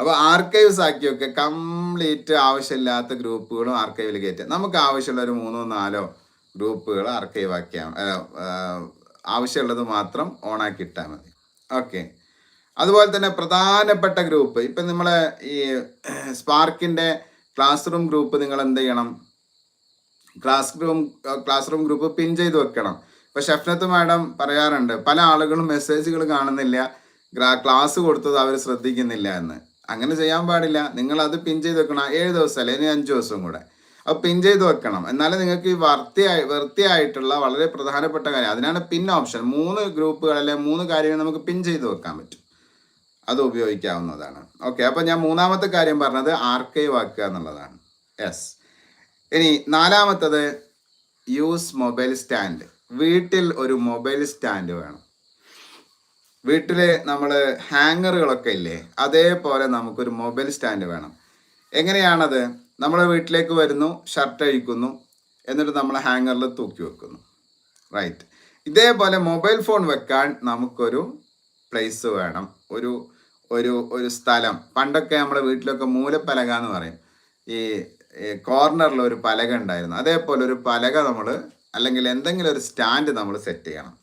അപ്പോൾ ആർക്കൈവ്സ് ആക്കിയൊക്കെ കംപ്ലീറ്റ് ആവശ്യമില്ലാത്ത ഗ്രൂപ്പുകളും ആർക്കൈവിൽ കയറ്റുക നമുക്ക് ആവശ്യമുള്ള ഒരു മൂന്നോ നാലോ ഗ്രൂപ്പുകൾ ആർക്കൈവ് ആക്കിയാൽ ആവശ്യമുള്ളത് മാത്രം ഓണാക്കി ഇട്ടാൽ മതി. ഓക്കെ അതുപോലെ തന്നെ പ്രധാനപ്പെട്ട ഗ്രൂപ്പ് ഇപ്പം നമ്മളെ ഈ സ്പാർക്കിന്റെ ക്ലാസ് റൂം ഗ്രൂപ്പ് നിങ്ങൾ എന്ത് ചെയ്യണം? Class room class room group pin ചെയ്ത് വെക്കണം. ഇപ്പം ഷെഫ്നത്ത് മാഡം പറയാറുണ്ട് പല ആളുകളും മെസ്സേജുകൾ കാണുന്നില്ല ക്ലാസ് കൊടുത്തത് അവർ ശ്രദ്ധിക്കുന്നില്ല എന്ന്. അങ്ങനെ ചെയ്യാൻ പാടില്ല. നിങ്ങൾ അത് പിൻ ചെയ്ത് വെക്കണം. ഏഴ് ദിവസം അല്ലെ ഇനി അഞ്ച് ദിവസം കൂടെ. അത് പിൻ ചെയ്ത് വെക്കണം. എന്നാലേ നിങ്ങൾക്ക് ഈ വൃത്തിയായി വൃത്തിയായിട്ടുള്ള വളരെ പ്രധാനപ്പെട്ട കാര്യം. അതിനാണ് പിൻ ഓപ്ഷൻ മൂന്ന് ഗ്രൂപ്പുകൾ അല്ലെങ്കിൽ മൂന്ന് കാര്യങ്ങൾ നമുക്ക് പിൻ ചെയ്ത് വെക്കാൻ പറ്റും. അത് ഉപയോഗിക്കാവുന്നതാണ്. ഓക്കെ അപ്പം ഞാൻ മൂന്നാമത്തെ കാര്യം പറഞ്ഞത് ആർക്കൈവ് ആക്കുക എന്നുള്ളതാണ്. യെസ് ഇനി നാലാമത്തത് യൂസ് മൊബൈൽ സ്റ്റാൻഡ് വീട്ടിൽ ഒരു മൊബൈൽ സ്റ്റാൻഡ് വേണം. വീട്ടിൽ നമ്മൾ ഹാങ്ങറുകളൊക്കെ ഇല്ലേ? അതേപോലെ നമുക്കൊരു മൊബൈൽ സ്റ്റാൻഡ് വേണം. എങ്ങനെയാണത്? നമ്മളെ വീട്ടിലേക്ക് വരുന്നു ഷർട്ട് അഴിക്കുന്നു എന്നിട്ട് നമ്മൾ ഹാങ്ങറിൽ തൂക്കി വെക്കുന്നു. റൈറ്റ് ഇതേപോലെ മൊബൈൽ ഫോൺ വെക്കാൻ നമുക്കൊരു പ്ലേസ് വേണം. ഒരു ഒരു ഒരു സ്ഥലം. പണ്ടൊക്കെ നമ്മുടെ വീട്ടിലൊക്കെ മൂലപ്പലക എന്ന് പറയും. ഈ കോർണറിൽ ഒരു പലക ഉണ്ടായിരുന്നു. അതേപോലെ ഒരു പലക നമ്മൾ അല്ലെങ്കിൽ എന്തെങ്കിലും ഒരു സ്റ്റാൻഡ് നമ്മൾ സെറ്റ് ചെയ്യണം.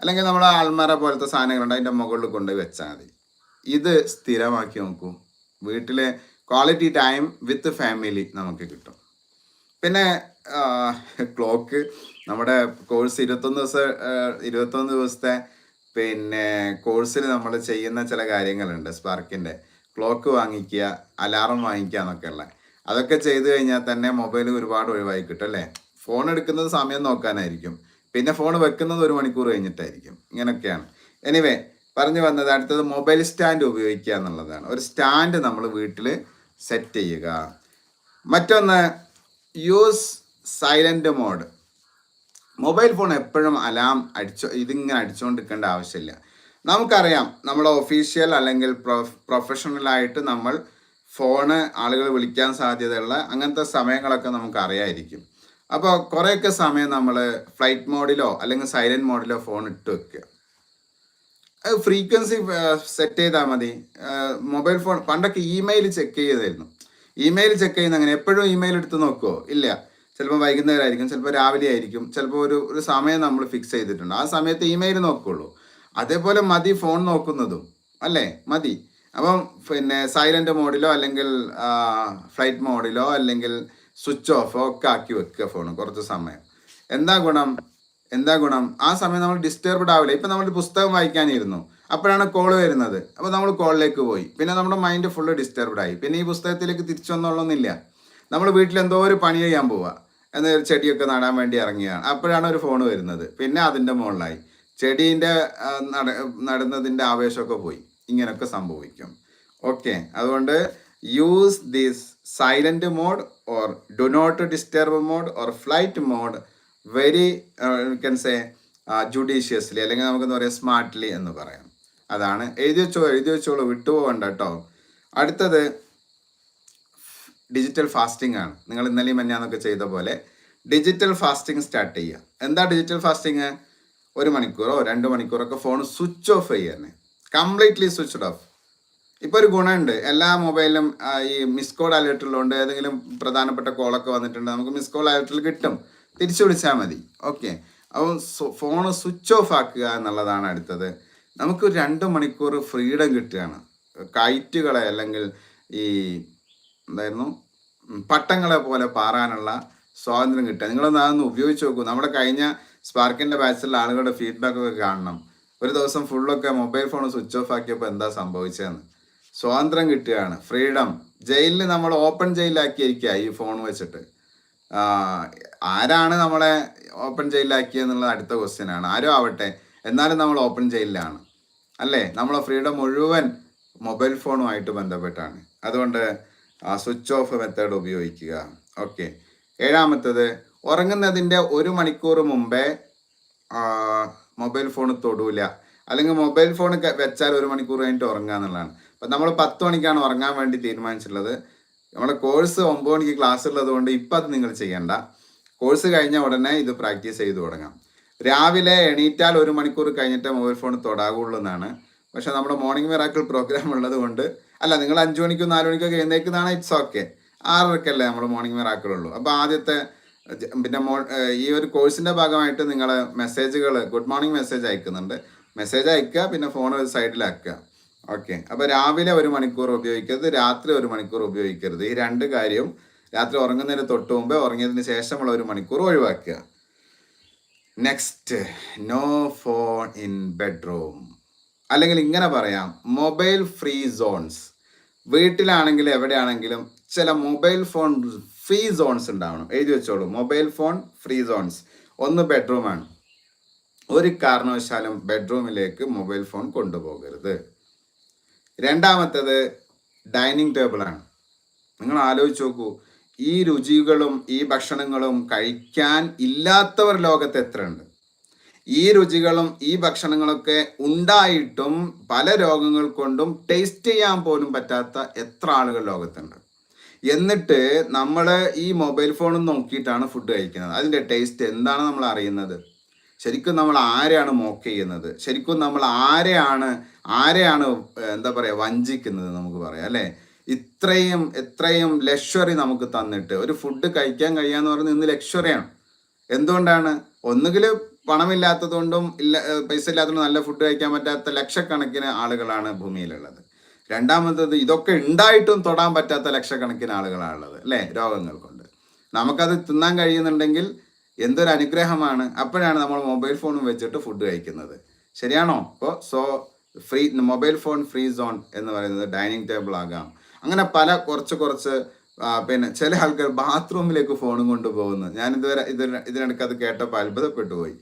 അല്ലെങ്കിൽ നമ്മൾ ആൽമര പോലത്തെ സാധനങ്ങളുണ്ട് അതിന്റെ മുകളിൽ കൊണ്ടുപോയി വെച്ചാൽ മതി. ഇത് സ്ഥിരമാക്കി നോക്കൂ. വീട്ടിലെ ക്വാളിറ്റി ടൈം വിത്ത് ഫാമിലി നമുക്ക് കിട്ടും. പിന്നെ ക്ലോക്ക് നമ്മുടെ കോഴ്സ് ഇരുപത്തൊന്ന് ദിവസം ഇരുപത്തൊന്ന് ദിവസത്തെ പിന്നെ കോഴ്സിൽ നമ്മൾ ചെയ്യുന്ന ചില കാര്യങ്ങളുണ്ട് സ്പാർക്കിന്റെ ക്ലോക്ക് വാങ്ങിക്കുക അലാറം വാങ്ങിക്കുക എന്നൊക്കെ ഉള്ള. അതൊക്കെ ചെയ്തു കഴിഞ്ഞാൽ തന്നെ മൊബൈൽ ഒരുപാട് ഒഴിവായി കിട്ടും അല്ലേ? ഫോൺ എടുക്കുന്നത് സമയം നോക്കാനായിരിക്കും. പിന്നെ ഫോൺ വെക്കുന്നത് ഒരു മണിക്കൂർ കഴിഞ്ഞിട്ടായിരിക്കും. ഇങ്ങനെയൊക്കെയാണ് എനിവേ പറഞ്ഞു വന്നത് അടുത്തത് മൊബൈൽ സ്റ്റാൻഡ് ഉപയോഗിക്കുക എന്നുള്ളതാണ്. ഒരു സ്റ്റാൻഡ് നമ്മൾ വീട്ടിൽ സെറ്റ് ചെയ്യുക. മറ്റൊന്ന് use silent mode mobile phone എപ്പോഴും അലാം അടിച്ചോ ഇതിങ്ങനെ അടിച്ചുകൊണ്ടിരിക്കേണ്ട ആവശ്യമില്ല. നമുക്കറിയാം നമ്മൾ ഒഫീഷ്യൽ അല്ലെങ്കിൽ പ്രൊഫഷണലായിട്ട് നമ്മൾ ഫോണ് ആളുകൾ വിളിക്കാൻ സാധ്യതയുള്ള അങ്ങനത്തെ സമയങ്ങളൊക്കെ നമുക്ക് അറിയായിരിക്കും അപ്പോൾ കുറേയൊക്കെ സമയം നമ്മൾ ഫ്ലൈറ്റ് മോഡിലോ അല്ലെങ്കിൽ സൈലന്റ് മോഡിലോ ഫോൺ ഇട്ട് വെക്കുക ഫ്രീക്വൻസി സെറ്റ് ചെയ്താൽ മതി. മൊബൈൽ ഫോൺ പണ്ടൊക്കെ ഇമെയിൽ ചെക്ക് ചെയ്തായിരുന്നു. ഇമെയിൽ ചെക്ക് ചെയ്യുന്ന അങ്ങനെ എപ്പോഴും ഇമെയിൽ എടുത്ത് നോക്കുമോ ഇല്ല. ചിലപ്പോൾ വൈകുന്നേരം ആയിരിക്കും ചിലപ്പോൾ രാവിലെ ആയിരിക്കും ചിലപ്പോൾ ഒരു ഒരു സമയം നമ്മൾ ഫിക്സ് ചെയ്തിട്ടുണ്ട്. ആ സമയത്ത് ഇമെയിൽ നോക്കുള്ളൂ. അതേപോലെ മതി ഫോൺ നോക്കുന്നതും. അല്ലേ? മതി. അപ്പം പിന്നെ സൈലന്റ് മോഡിലോ അല്ലെങ്കിൽ ഫ്ലൈറ്റ് മോഡിലോ അല്ലെങ്കിൽ സ്വിച്ച് ഓഫ് ഒക്കെ ആക്കി വെക്കുക ഫോൺ കുറച്ച് സമയം. എന്താ ഗുണം? എന്താ ഗുണം? ആ സമയം നമ്മൾ ഡിസ്റ്റർബ്ഡ് ആവില്ല. ഇപ്പം നമ്മൾ പുസ്തകം വായിക്കാനിരുന്നു. അപ്പോഴാണ് കോൾ വരുന്നത്. അപ്പോൾ നമ്മൾ കോളിലേക്ക് പോയി. പിന്നെ നമ്മുടെ മൈൻഡ് ഫുള്ള് ഡിസ്റ്റർബ്ഡ് ആയി. പിന്നെ ഈ പുസ്തകത്തിലേക്ക് തിരിച്ചു വന്നോളൊന്നില്ല. നമ്മൾ വീട്ടിൽ എന്തോ ഒരു പണി ചെയ്യാൻ പോവുക എന്നൊരു ചെടിയൊക്കെ നടാൻ വേണ്ടി ഇറങ്ങിയാണ്. അപ്പോഴാണ് ഒരു ഫോൺ വരുന്നത്. പിന്നെ അതിന്റെ മുകളിലായി. ചെടീന്റെ നട നടുന്നതിന്റെ ആവേശമൊക്കെ പോയി. ഇങ്ങനെയൊക്കെ സംഭവിക്കും. ഓക്കെ അതുകൊണ്ട് use this silent mode or do not disturb mode or flight mode very can say judiciously അല്ലെങ്കിൽ നമുക്കെന്ന് പറയാം സ്മാർട്ട്ലി എന്ന് പറയാം. അതാണ് എഴുതി വെച്ചോ എഴുതി വെച്ചോളൂ വിട്ടുപോകണ്ട കേട്ടോ. അടുത്തത് ഡിജിറ്റൽ ഫാസ്റ്റിംഗ് ആണ്. നിങ്ങൾ ഇന്നലെയും മഞ്ഞാന്നൊക്കെ ചെയ്ത പോലെ ഡിജിറ്റൽ ഫാസ്റ്റിംഗ് സ്റ്റാർട്ട് ചെയ്യുക. എന്താ ഡിജിറ്റൽ ഫാസ്റ്റിംഗ് ഒരു മണിക്കൂറോ രണ്ട് മണിക്കൂറൊക്കെ ഫോൺ സ്വിച്ച് ഓഫ് ചെയ്യുക തന്നെ. കംപ്ലീറ്റ്ലി സ്വിച്ച്ഡ് ഓഫ് ഇപ്പോൾ ഒരു ഗുണമുണ്ട്. എല്ലാ മൊബൈലിലും ഈ മിസ് കോൾ അലേർട്ടുള്ളതുകൊണ്ട് ഏതെങ്കിലും പ്രധാനപ്പെട്ട കോളൊക്കെ വന്നിട്ടുണ്ട് നമുക്ക് മിസ് കോൾ അലേർട്ടിൽ കിട്ടും. തിരിച്ചു വിളിച്ചാൽ മതി. ഓക്കെ അപ്പോൾ ഫോൺ സ്വിച്ച് ഓഫ് ആക്കുക എന്നുള്ളതാണ് അടുത്തത്. നമുക്ക് രണ്ട് മണിക്കൂർ ഫ്രീഡം കിട്ടുകയാണ്. കൈറ്റുകളെ അല്ലെങ്കിൽ ഈ എന്തായിരുന്നു പട്ടങ്ങളെ പോലെ പാറാനുള്ള സ്വാതന്ത്ര്യം കിട്ടുക. നിങ്ങളൊന്ന് അതൊന്ന് ഉപയോഗിച്ച് നോക്കൂ. നമ്മുടെ കഴിഞ്ഞ സ്പാർക്കിന്റെ ബാച്ചിലുള്ള ആളുകളുടെ ഫീഡ്ബാക്ക് ഒക്കെ കാണണം. ഒരു ദിവസം ഫുള്ളൊക്കെ മൊബൈൽ ഫോൺ സ്വിച്ച് ഓഫ് ആക്കിയപ്പോൾ എന്താ സംഭവിച്ചതെന്ന്. സ്വാതന്ത്ര്യം കിട്ടുകയാണ്. ഫ്രീഡം ജയിലിൽ നമ്മൾ ഓപ്പൺ ജയിലിലാക്കിയിരിക്കുക ഈ ഫോൺ വെച്ചിട്ട്. ആരാണ് നമ്മളെ ഓപ്പൺ ജയിലാക്കിയെന്നുള്ളത് അടുത്ത ക്വസ്റ്റ്യൻ ആണ്. ആരോ ആവട്ടെ. എന്നാലും നമ്മൾ ഓപ്പൺ ജയിലിലാണ്. അല്ലേ? നമ്മളെ ഫ്രീഡം മുഴുവൻ മൊബൈൽ ഫോണുമായിട്ട് ബന്ധപ്പെട്ടാണ്. അതുകൊണ്ട് സ്വിച്ച് ഓഫ് മെത്തേഡ് ഉപയോഗിക്കുക. ഓക്കെ ഏഴാമത്തത് ഉറങ്ങുന്നതിന്റെ ഒരു മണിക്കൂർ മുമ്പേ മൊബൈൽ ഫോൺ തൊടൂല. അല്ലെങ്കിൽ മൊബൈൽ ഫോൺ വെച്ചാൽ ഒരു മണിക്കൂർ കഴിഞ്ഞിട്ട് ഉറങ്ങുക എന്നുള്ളതാണ്. അപ്പം നമ്മൾ പത്ത് മണിക്കാണ് ഉറങ്ങാൻ വേണ്ടി തീരുമാനിച്ചിട്ടുള്ളത്. നമ്മുടെ കോഴ്സ് ഒമ്പത് മണിക്ക് ക്ലാസ് ഉള്ളത് കൊണ്ട് ഇപ്പം അത് നിങ്ങൾ ചെയ്യണ്ട. കോഴ്സ് കഴിഞ്ഞ ഉടനെ ഇത് പ്രാക്ടീസ് ചെയ്ത് തുടങ്ങാം. രാവിലെ എണീറ്റാൽ ഒരു മണിക്കൂർ കഴിഞ്ഞിട്ട് മൊബൈൽ ഫോൺ തൊടാകുള്ളൂ എന്നാണ്. പക്ഷെ നമ്മുടെ മോർണിംഗ് മിറാക്കിൾ പ്രോഗ്രാം ഉള്ളത് കൊണ്ട് അല്ല നിങ്ങൾ അഞ്ചു മണിക്കോ നാല് മണിക്കോ എഴുന്നേക്കുന്നതാണ് ഇറ്റ്സ് ഓക്കെ ആറരക്കല്ലേ നമ്മൾ മോർണിംഗ് മിറാക്കിൾ ഉള്ളൂ. അപ്പോൾ ആദ്യത്തെ പിന്നെ മോ ഈ ഒരു കോഴ്സിന്റെ ഭാഗമായിട്ട് നിങ്ങൾ മെസ്സേജുകൾ ഗുഡ് മോർണിംഗ് മെസ്സേജ് അയക്കുന്നുണ്ട്. മെസ്സേജ് അയക്കുക പിന്നെ ഫോൺ ഒരു സൈഡിലാക്കുക ഓക്കെ. അപ്പോൾ രാവിലെ ഒരു മണിക്കൂർ ഉപയോഗിക്കരുത് രാത്രി ഒരു മണിക്കൂർ ഉപയോഗിക്കരുത്. ഈ രണ്ട് കാര്യവും രാത്രി ഉറങ്ങുന്നതിന് തൊട്ട് മുമ്പേ ഉറങ്ങിയതിന് ശേഷമുള്ള ഒരു മണിക്കൂർ ഒഴിവാക്കുക. Next no phone in bedroom അല്ലെങ്കിൽ ഇങ്ങനെ പറയാം മൊബൈൽ ഫ്രീ സോൺസ് വീട്ടിലാണെങ്കിലും എവിടെയാണെങ്കിലും ചില മൊബൈൽ ഫോൺ ഫ്രീ സോൺസ് ഉണ്ടാവണം. എഴുതി വെച്ചോളൂ മൊബൈൽ ഫോൺ ഫ്രീ സോൺസ് ഒന്ന് ബെഡ്റൂമാണ് ഒരു കാരണവശാലും ബെഡ്റൂമിലേക്ക് മൊബൈൽ ഫോൺ കൊണ്ടുപോകരുത്. രണ്ടാമത്തേത് ഡൈനിങ് ടേബിളാണ്. നിങ്ങൾ ആലോചിച്ച് നോക്കൂ ഈ രുചികളും ഈ ഭക്ഷണങ്ങളും കഴിക്കാൻ ഇല്ലാത്തവർ ലോകത്ത് എത്ര ഉണ്ട് ഈ രുചികളും ഈ ഭക്ഷണങ്ങളൊക്കെ ഉണ്ടായിട്ടും പല രോഗങ്ങൾ കൊണ്ടും ടേസ്റ്റ് ചെയ്യാൻ പോലും പറ്റാത്ത എത്ര ആളുകൾ ലോകത്തുണ്ട്. എന്നിട്ട് നമ്മൾ ഈ മൊബൈൽ ഫോണും നോക്കിയിട്ടാണ് ഫുഡ് കഴിക്കുന്നത്. അതിന്റെ ടേസ്റ്റ് എന്താണ് നമ്മൾ അറിയുന്നത്? ശരിക്കും നമ്മൾ ആരെയാണ് മോക്ക് ചെയ്യുന്നത്? ശരിക്കും നമ്മൾ ആരെയാണ് ആരെയാണ് എന്താ പറയുക വഞ്ചിക്കുന്നത് നമുക്ക് പറയാം അല്ലേ? ഇത്രയും എത്രയും ലക്ഷറി നമുക്ക് തന്നിട്ട് ഒരു ഫുഡ് കഴിക്കാൻ കഴിയാന്ന് പറയുന്നത് ഇന്ന് ലക്ഷറിയാണ്. എന്തുകൊണ്ടാണ്? ഒന്നുകിൽ പണമില്ലാത്തതുകൊണ്ടും ഇല്ല പൈസ ഇല്ലാത്തതുകൊണ്ടും നല്ല ഫുഡ് കഴിക്കാൻ പറ്റാത്ത ലക്ഷക്കണക്കിന് ആളുകളാണ് ഭൂമിയിലുള്ളത്. രണ്ടാമത്തത് ഇതൊക്കെ ഉണ്ടായിട്ടും തൊടാൻ പറ്റാത്ത ലക്ഷക്കണക്കിന് ആളുകളാണുള്ളത് അല്ലേ? രോഗങ്ങൾ കൊണ്ട്. നമുക്കത് തിന്നാൻ കഴിയുന്നുണ്ടെങ്കിൽ എന്തൊരു അനുഗ്രഹമാണ്. അപ്പോഴാണ് നമ്മൾ മൊബൈൽ ഫോണും വെച്ചിട്ട് ഫുഡ് കഴിക്കുന്നത്. ശരിയാണോ? അപ്പോൾ so free mobile phone free zone എന്ന് പറയുന്നത് ഡൈനിങ് ടേബിൾ ആകാം. അങ്ങനെ പല കുറച്ച് കുറച്ച് പിന്നെ ചില ആൾക്കാർ ബാത്റൂമിലേക്ക് ഫോണും കൊണ്ടുപോകുന്നു ഞാൻ ഇതുവരെ ഇതിന് ഇതിനിടയ്ക്ക് അത് കേട്ടപ്പോൾ അത്ഭുതപ്പെട്ടു പോയി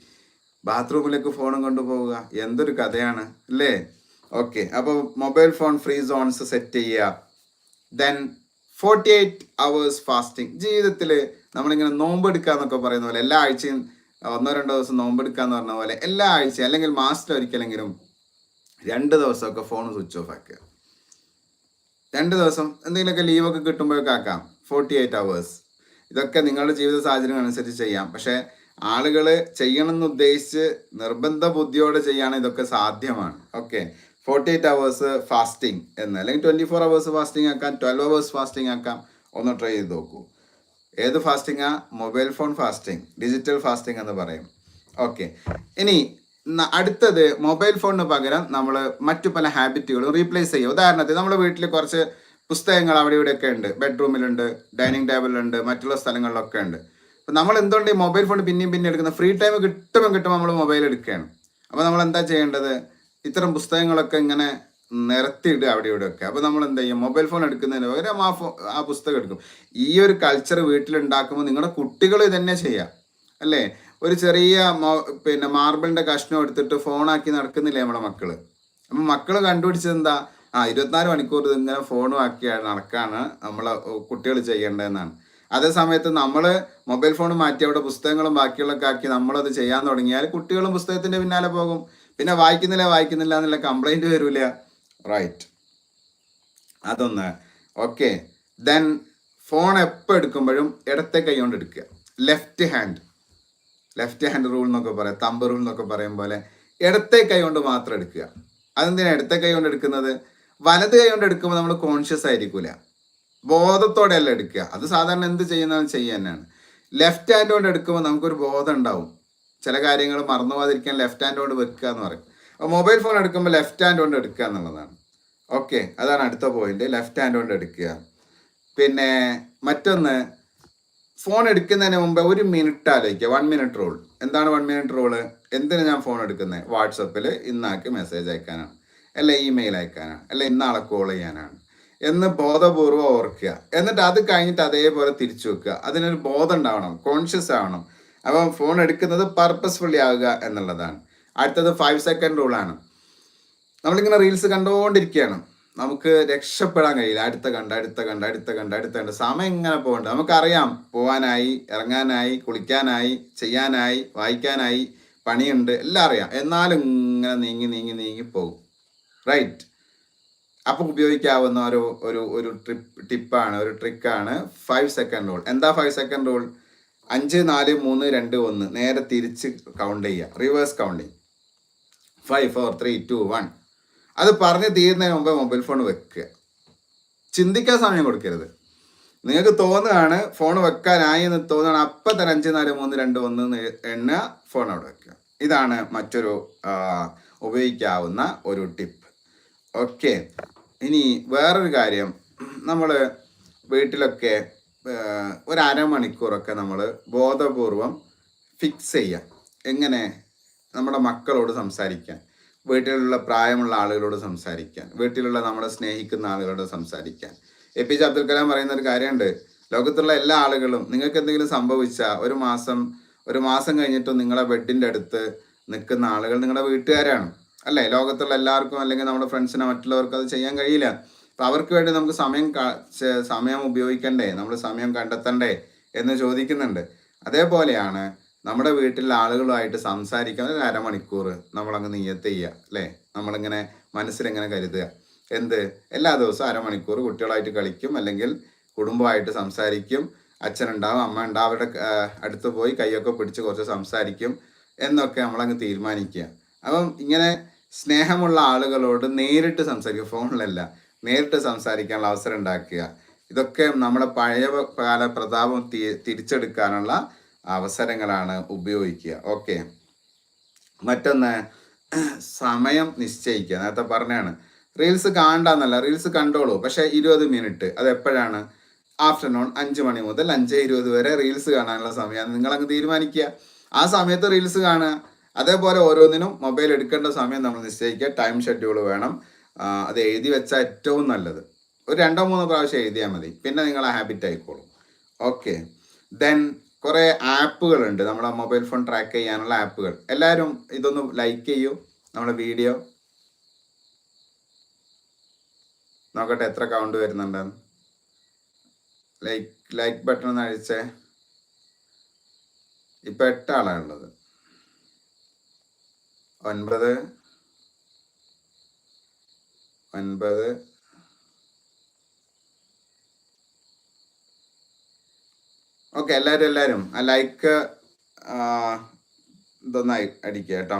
ബാത്റൂമിലേക്ക് ഫോണും കൊണ്ടുപോവുക എന്തൊരു കഥയാണ് അല്ലേ? ഓക്കെ അപ്പോൾ mobile phone free zones set ചെയ്യുക. Then forty eight hours fasting ജീവിതത്തിൽ നമ്മളിങ്ങനെ നോമ്പെടുക്കുക എന്നൊക്കെ പറയുന്ന പോലെ എല്ലാ ആഴ്ചയും ഒന്നോ രണ്ടോ ദിവസം നോമ്പെടുക്കുക എന്ന് പറഞ്ഞ പോലെ എല്ലാ ആഴ്ചയും അല്ലെങ്കിൽ മാസത്തിൽ ഒരിക്കലെങ്കിലും രണ്ട് ദിവസമൊക്കെ ഫോൺ സ്വിച്ച് ഓഫ് ആക്കുക. രണ്ട് ദിവസം എന്തെങ്കിലുമൊക്കെ ലീവൊക്കെ കിട്ടുമ്പോഴൊക്കെ ആക്കാം. ഫോർട്ടി എയ്റ്റ് അവേഴ്സ് ഇതൊക്കെ നിങ്ങളുടെ ജീവിത സാഹചര്യങ്ങൾ അനുസരിച്ച് ചെയ്യാം. പക്ഷേ ആളുകൾ ചെയ്യണമെന്ന് ഉദ്ദേശിച്ച് നിർബന്ധ ബുദ്ധിയോടെ ചെയ്യാണ് ഇതൊക്കെ സാധ്യമാണ്. Okay forty eight hours fasting എന്ന് അല്ലെങ്കിൽ ട്വന്റി ഫോർ അവേഴ്സ് ഫാസ്റ്റിംഗ് ആക്കാം ട്വൽവ് അവേഴ്സ് ഫാസ്റ്റിംഗ് ആക്കാം. ഒന്ന് ട്രൈ ചെയ്ത് നോക്കൂ. ഏത് ഫാസ്റ്റിംഗാ mobile phone fasting digital fasting എന്ന് പറയും. ഓക്കെ ഇനി അടുത്തത് മൊബൈൽ ഫോണിന് പകരം നമ്മൾ മറ്റു പല ഹാബിറ്റുകളും റീപ്ലേസ് ചെയ്യുക. ഉദാഹരണത്തിന് നമ്മുടെ വീട്ടിൽ കുറച്ച് പുസ്തകങ്ങൾ അവിടെ ഇവിടെയൊക്കെ ഉണ്ട്. ബെഡ്റൂമിലുണ്ട് ഡൈനിങ് ടേബിളിലുണ്ട് മറ്റുള്ള സ്ഥലങ്ങളിലൊക്കെ ഉണ്ട്. അപ്പം നമ്മൾ എന്തുകൊണ്ട് ഈ മൊബൈൽ ഫോൺ പിന്നെയും പിന്നെ എടുക്കുന്ന ഫ്രീ ടൈം കിട്ടുമ്പോൾ കിട്ടുമ്പോൾ നമ്മൾ മൊബൈൽ എടുക്കുകയാണ്. അപ്പോൾ നമ്മൾ എന്താ ചെയ്യേണ്ടത്? ഇത്തരം പുസ്തകങ്ങളൊക്കെ ഇങ്ങനെ നിരത്തിയിടുക അവിടെ ഇവിടെ ഒക്കെ അപ്പോൾ നമ്മൾ എന്താ ചെയ്യും? മൊബൈൽ ഫോൺ എടുക്കുന്നതിന് പകരം ആ ഫോ ആ പുസ്തകം എടുക്കും. ഈ ഒരു കൾച്ചർ വീട്ടിലുണ്ടാക്കുമ്പോൾ നിങ്ങളുടെ കുട്ടികൾ ഇതന്നെ ചെയ്യാം. അല്ലേ? ഒരു ചെറിയ പിന്നെ മാർബിളിന്റെ കഷ്ണം എടുത്തിട്ട് ഫോണാക്കി നടക്കുന്നില്ലേ നമ്മുടെ മക്കൾ? അപ്പം മക്കൾ കണ്ടുപിടിച്ചത് എന്താ? ആ ഇരുപത്തിനാല് മണിക്കൂർ ഇങ്ങനെ ഫോണും ആക്കി നടക്കാണ് നമ്മളെ കുട്ടികൾ ചെയ്യേണ്ടതെന്നാണ്. അതേ സമയത്ത് നമ്മൾ മൊബൈൽ ഫോൺ മാറ്റി അവിടെ പുസ്തകങ്ങളും ബാക്കിയുള്ളൊക്കെ ആക്കി നമ്മളത് ചെയ്യാൻ തുടങ്ങിയാൽ കുട്ടികളും പുസ്തകത്തിന്റെ പിന്നാലെ പോകും. പിന്നെ വായിക്കുന്നില്ല വായിക്കുന്നില്ല എന്നുള്ള കംപ്ലൈന്റ് വരില്ല റൈറ്റ് അതൊന്ന്. ഓക്കെ ദെൻ ഫോൺ എപ്പോൾ എടുക്കുമ്പോഴും ഇടത്തെ കൈ കൊണ്ട് എടുക്കുക. Left hand left hand rule എന്നൊക്കെ പറയാം തമ്പ് റൂൾ എന്നൊക്കെ പറയും പോലെ ഇടത്തെ കൈ കൊണ്ട് മാത്രം എടുക്കുക. അതെന്തിനാണ് ഇടത്തെ കൈ കൊണ്ട് എടുക്കുന്നത്? വലത് കൈ കൊണ്ട് എടുക്കുമ്പോൾ നമ്മൾ കോൺഷ്യസ് ആയിരിക്കില്ല ബോധത്തോടെയല്ല എടുക്കുക. അത് സാധാരണ എന്ത് ചെയ്യുന്നതെന്ന് ചെയ്യുക തന്നെയാണ്. ലെഫ്റ്റ് ഹാൻഡ് കൊണ്ട് എടുക്കുമ്പോൾ നമുക്കൊരു ബോധം ഉണ്ടാവും. ചില കാര്യങ്ങൾ മറന്നു പോകാതിരിക്കാൻ ലെഫ്റ്റ് ഹാൻഡ് കൊണ്ട് വെക്കുക എന്ന് പറയും. അപ്പോൾ മൊബൈൽ ഫോൺ എടുക്കുമ്പോൾ ലെഫ്റ്റ് ഹാൻഡ് കൊണ്ട് എടുക്കുക എന്നുള്ളതാണ്. ഓക്കെ അതാണ് അടുത്ത പോയിന്റ് ലെഫ്റ്റ് ഹാൻഡ് കൊണ്ട് എടുക്കുക. പിന്നെ മറ്റൊന്ന് ഫോൺ എടുക്കുന്നതിന് മുമ്പ് ഒരു മിനിറ്റ് ആലോചിക്കുക. വൺ മിനിറ്റ് റൂൾ എന്താണ് വൺ മിനിറ്റ് റൂൾ എന്തിനാ ഞാൻ ഫോൺ എടുക്കുന്നത് വാട്സപ്പിൽ ഇന്നാക്ക് മെസ്സേജ് അയക്കാനാണ്. അല്ല ഇമെയിൽ അയക്കാനാണ്. അല്ല ഇന്നാളെ കോൾ ചെയ്യാനാണ്. എന്ന് ബോധപൂർവം ഓർക്കുക. എന്നിട്ട് അത് കഴിഞ്ഞിട്ട് അതേപോലെ തിരിച്ചു വെക്കുക. അതിനൊരു ബോധം ഉണ്ടാവണം. കോൺഷ്യസ് ആവണം. അപ്പം ഫോൺ എടുക്കുന്നത് പർപ്പസ്ഫുള്ളി ആവുക എന്നുള്ളതാണ്. അടുത്തത് ഫൈവ് സെക്കൻഡ് റൂളാണ് നമ്മളിങ്ങനെ റീൽസ് കണ്ടുകൊണ്ടിരിക്കുകയാണ് നമുക്ക് രക്ഷപ്പെടാൻ കഴിയില്ല. അടുത്ത കണ്ട് അടുത്ത കണ്ട് അടുത്ത കണ്ട് അടുത്ത കണ്ട്. സമയം ഇങ്ങനെ പോകണ്ട? നമുക്കറിയാം പോവാനായി ഇറങ്ങാനായി കുളിക്കാനായി ചെയ്യാനായി വായിക്കാനായി പണിയുണ്ട്. എല്ലാം അറിയാം. എന്നാലും ഇങ്ങനെ നീങ്ങി നീങ്ങി നീങ്ങി പോകും. റൈറ്റ് അപ്പം ഉപയോഗിക്കാവുന്ന ഒരു ഒരു ഒരു ട്രിപ്പ് ടിപ്പാണ് ഒരു ട്രിക്കാണ് ഫൈവ് സെക്കൻഡ് റൂൾ എന്താ ഫൈവ് സെക്കൻഡ് റൂൾ അഞ്ച് നാല് മൂന്ന് രണ്ട് ഒന്ന്. നേരെ തിരിച്ച് കൗണ്ട് ചെയ്യുക. Reverse counting five four three two one അത് പറഞ്ഞ് തീരുന്നതിന് മുമ്പേ മൊബൈൽ ഫോൺ വെക്കുക. ചിന്തിക്കാൻ സമയം കൊടുക്കരുത്. നിങ്ങൾക്ക് തോന്നുകയാണ് ഫോൺ വെക്കാനായി എന്ന് തോന്നുകയാണ്. അപ്പം തന്നെ അഞ്ച് നാല് മൂന്ന് രണ്ട് ഒന്ന് എണ്ണ ഫോൺ അവിടെ വെക്കുക. ഇതാണ് മറ്റൊരു ഉപയോഗിക്കാവുന്ന ഒരു ടിപ്പ്. ഓക്കെ. ഇനി വേറൊരു കാര്യം. നമ്മൾ വീട്ടിലൊക്കെ ഒരു അരമണിക്കൂറൊക്കെ നമ്മൾ ബോധപൂർവം ഫിക്സ് ചെയ്യാം എങ്ങനെ? നമ്മുടെ മക്കളോട് സംസാരിക്കാൻ. വീട്ടിലുള്ള പ്രായമുള്ള ആളുകളോട് സംസാരിക്കാൻ വീട്ടിലുള്ള നമ്മളെ സ്നേഹിക്കുന്ന ആളുകളോട് സംസാരിക്കാൻ. A P J Abdul Kalam പറയുന്ന ഒരു കാര്യമുണ്ട്. ലോകത്തുള്ള എല്ലാ ആളുകളും നിങ്ങൾക്ക് എന്തെങ്കിലും സംഭവിച്ചാൽ ഒരു മാസം ഒരു മാസം കഴിഞ്ഞിട്ടും നിങ്ങളെ ബെഡിന്റെ അടുത്ത് നിൽക്കുന്ന ആളുകൾ നിങ്ങളുടെ വീട്ടുകാരാണ്. അല്ലേ? ലോകത്തുള്ള എല്ലാവർക്കും അല്ലെങ്കിൽ നമ്മുടെ ഫ്രണ്ട്സിനോ മറ്റുള്ളവർക്കും അത് ചെയ്യാൻ കഴിയില്ല. അപ്പം അവർക്ക് വേണ്ടി നമുക്ക് സമയം സമയം ഉപയോഗിക്കണ്ടേ? നമ്മൾ സമയം കണ്ടെത്തണ്ടേ? എന്ന് ചോദിക്കുന്നുണ്ട്. അതേപോലെയാണ് നമ്മുടെ വീട്ടിലെ ആളുകളുമായിട്ട് സംസാരിക്കാൻ ഒരു അരമണിക്കൂർ നമ്മളങ്ങ് നീയത്ത് ചെയ്യുക അല്ലേ? നമ്മളിങ്ങനെ മനസ്സിലിങ്ങനെ കരുതുക. എന്ത്? എല്ലാ ദിവസവും അരമണിക്കൂർ കുട്ടികളായിട്ട് കളിക്കും അല്ലെങ്കിൽ കുടുംബമായിട്ട് സംസാരിക്കും. അച്ഛനുണ്ടാവും അമ്മ ഉണ്ടാവും അവരുടെ അടുത്ത് പോയി കൈയൊക്കെ പിടിച്ച് കുറച്ച് സംസാരിക്കും എന്നൊക്കെ നമ്മളങ്ങ് തീരുമാനിക്കുക. അപ്പം ഇങ്ങനെ സ്നേഹമുള്ള ആളുകളോട് നേരിട്ട് സംസാരിക്കുക ഫോണിലല്ല. നേരിട്ട് സംസാരിക്കാനുള്ള അവസരം ഉണ്ടാക്കുക. ഇതൊക്കെ നമ്മുടെ പഴയ കാല പ്രതാപം തിരിച്ചെടുക്കാനുള്ള അവസരങ്ങളാണ് ഉപയോഗിക്കുക. ഓക്കെ. മറ്റൊന്ന് സമയം നിശ്ചയിക്കുക. നേരത്തെ പറഞ്ഞാണ് റീൽസ് കാണണ്ടെന്നല്ല റീൽസ് കണ്ടോളൂ. പക്ഷേ ഇരുപത് മിനിറ്റ്. അത് എപ്പോഴാണ്? ആഫ്റ്റർനൂൺ അഞ്ച് മണി മുതൽ അഞ്ച് ഇരുപത് വരെ റീൽസ് കാണാനുള്ള സമയമാണ്. നിങ്ങൾ അങ്ങ് തീരുമാനിക്കുക. ആ സമയത്ത് റീൽസ് കാണുക. അതേപോലെ ഓരോന്നിനും മൊബൈൽ എടുക്കേണ്ട സമയം നമ്മൾ നിശ്ചയിക്കുക. ടൈം ഷെഡ്യൂൾ വേണം. അത് എഴുതി വെച്ചാൽ ഏറ്റവും നല്ലത്. ഒരു രണ്ടോ മൂന്നോ പ്രാവശ്യം എഴുതിയാൽ മതി. പിന്നെ നിങ്ങൾ ഹാബിറ്റ് ആയിക്കോളും ഓക്കെ. ദെൻ കുറേ ആപ്പുകളുണ്ട്. നമ്മുടെ മൊബൈൽ ഫോൺ ട്രാക്ക് ചെയ്യാനുള്ള ആപ്പുകൾ. എല്ലാവരും ഇതൊന്ന് ലൈക്ക് ചെയ്യൂ. നമ്മുടെ വീഡിയോ നോക്കട്ടെ എത്ര കൗണ്ട് വരുന്നുണ്ടെന്ന്. ലൈക്ക് ലൈക്ക് ബട്ടൺ ഒന്ന് അഴിച്ചേ. ഇപ്പം എട്ടാളാണ് ഉള്ളത്. ഒൻപത്. ഒൻപത്. ഓക്കെ എല്ലാവരും എല്ലാവരും ആ ലൈക്ക് ഇതൊന്നായി അടിക്കുക കേട്ടോ.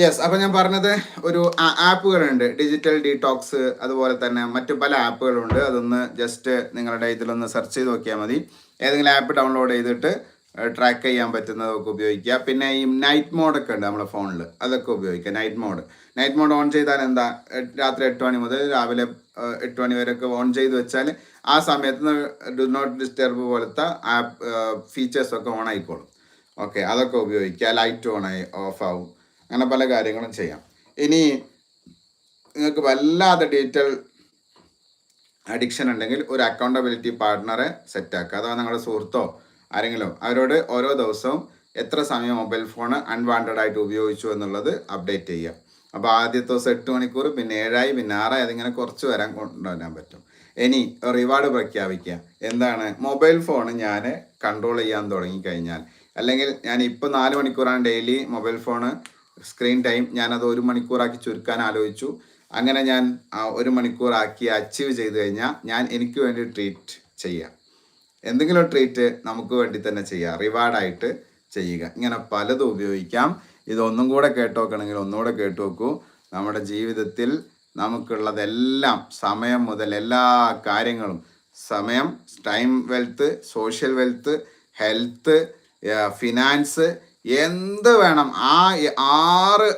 യെസ് അപ്പം ഞാൻ പറഞ്ഞത് ഒരു ആപ്പുകളുണ്ട്. ഡിജിറ്റൽ ഡീടോക്സ് അതുപോലെ തന്നെ മറ്റു പല ആപ്പുകളുണ്ട്. അതൊന്ന് ജസ്റ്റ് നിങ്ങളുടെ ഇതിലൊന്ന് സെർച്ച് ചെയ്ത് നോക്കിയാൽ മതി. ഏതെങ്കിലും ആപ്പ് ഡൗൺലോഡ് ചെയ്തിട്ട് ട്രാക്ക് ചെയ്യാൻ പറ്റുന്നതൊക്കെ ഉപയോഗിക്കുക. പിന്നെ ഈ നൈറ്റ് മോഡൊക്കെ ഉണ്ട് നമ്മുടെ ഫോണിൽ അതൊക്കെ ഉപയോഗിക്കുക night mode night mode on ചെയ്താൽ എന്താ? രാത്രി എട്ട് മണി മുതൽ രാവിലെ എട്ട് മണി വരെയൊക്കെ ഓൺ ചെയ്ത് വെച്ചാൽ ആ സമയത്ത് ഡു നോട്ട് ഡിസ്റ്റർബ് പോലത്തെ ആപ്പ് ഫീച്ചേഴ്സൊക്കെ ഓൺ ആയിക്കോളും. ഓക്കെ അതൊക്കെ ഉപയോഗിക്കുക. ലൈറ്റ് ഓൺ ആയി ഓഫ് ആവും. അങ്ങനെ പല കാര്യങ്ങളും ചെയ്യാം. ഇനി നിങ്ങൾക്ക് വല്ലാതെ ഡീറ്റൽ അഡിക്ഷൻ ഉണ്ടെങ്കിൽ ഒരു അക്കൗണ്ടബിലിറ്റി പാർട്ട്ണറെ സെറ്റാക്കുക അഥവാ നിങ്ങളുടെ സുഹൃത്തോ ആരെങ്കിലും അവരോട് ഓരോ ദിവസവും എത്ര സമയം മൊബൈൽ ഫോൺ അൺവാണ്ടഡ് ആയിട്ട് ഉപയോഗിച്ചു എന്നുള്ളത് അപ്ഡേറ്റ് ചെയ്യുക. അപ്പോൾ ആദ്യത്തെ ദിവസം എട്ട് മണിക്കൂർ പിന്നെ ഏഴായി പിന്നെ ആറായി അതിങ്ങനെ കുറച്ച് വരാൻ കൊണ്ടുവരാൻ പറ്റും. ഇനി റിവാർഡ് പ്രഖ്യാപിക്കുക. എന്താണ്? മൊബൈൽ ഫോൺ ഞാൻ കൺട്രോൾ ചെയ്യാൻ തുടങ്ങിക്കഴിഞ്ഞാൽ അല്ലെങ്കിൽ ഞാൻ ഇപ്പോൾ നാല് മണിക്കൂറാണ് daily mobile phone screen time ഞാനത് ഒരു മണിക്കൂറാക്കി ചുരുക്കാൻ ആലോചിച്ചു. അങ്ങനെ ഞാൻ ഒരു മണിക്കൂറാക്കി അച്ചീവ് ചെയ്ത് കഴിഞ്ഞാൽ ഞാൻ എനിക്ക് വേണ്ടി ട്രീറ്റ് ചെയ്യാം. എന്തെങ്കിലും ട്രീറ്റ് നമുക്ക് വേണ്ടി തന്നെ ചെയ്യാം. റിവാർഡായിട്ട് ചെയ്യുക. ഇങ്ങനെ പലതും ഉപയോഗിക്കാം. ഇതൊന്നും കൂടെ കേട്ടോക്കണമെങ്കിൽ ഒന്നുകൂടെ കേട്ടു നോക്കൂ നമ്മുടെ ജീവിതത്തിൽ നമുക്കുള്ളതെല്ലാം സമയം മുതൽ എല്ലാ കാര്യങ്ങളും സമയം time wealth social wealth health finance എന്ത് വേണം ആ ആറ്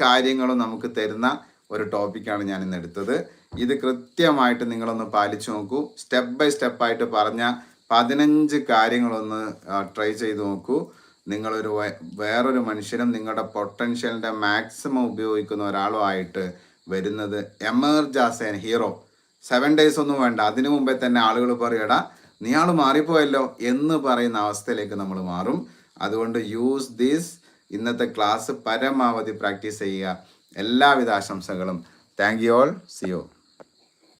കാര്യങ്ങളും നമുക്ക് തരുന്ന ഒരു ടോപ്പിക്കാണ് ഞാൻ ഇന്ന് എടുത്തത്. ഇത് കൃത്യമായിട്ട് നിങ്ങളൊന്ന് പാലിച്ചു നോക്കൂ. സ്റ്റെപ്പ് ബൈ സ്റ്റെപ്പായിട്ട് പറഞ്ഞ പതിനഞ്ച് കാര്യങ്ങളൊന്ന് ട്രൈ ചെയ്ത് നോക്കൂ. നിങ്ങളൊരു വേറൊരു മനുഷ്യനും നിങ്ങളുടെ പൊട്ടൻഷ്യലിന്റെ മാക്സിമം ഉപയോഗിക്കുന്ന ഒരാളും ആയിട്ട് വരുന്നത് emerges an hero. Seven days ഒന്നും വേണ്ട. അതിനു മുമ്പേ തന്നെ ആളുകൾ പറയടാ നീ ആൾ മാറിപ്പോയല്ലോ എന്ന് പറയുന്ന അവസ്ഥയിലേക്ക് നമ്മൾ മാറും. അതുകൊണ്ട് യൂസ് ദീസ് ഇന്നത്തെ ക്ലാസ് പരമാവധി പ്രാക്ടീസ് ചെയ്യുക. എല്ലാവിധ ആശംസകളും. Thank you all see you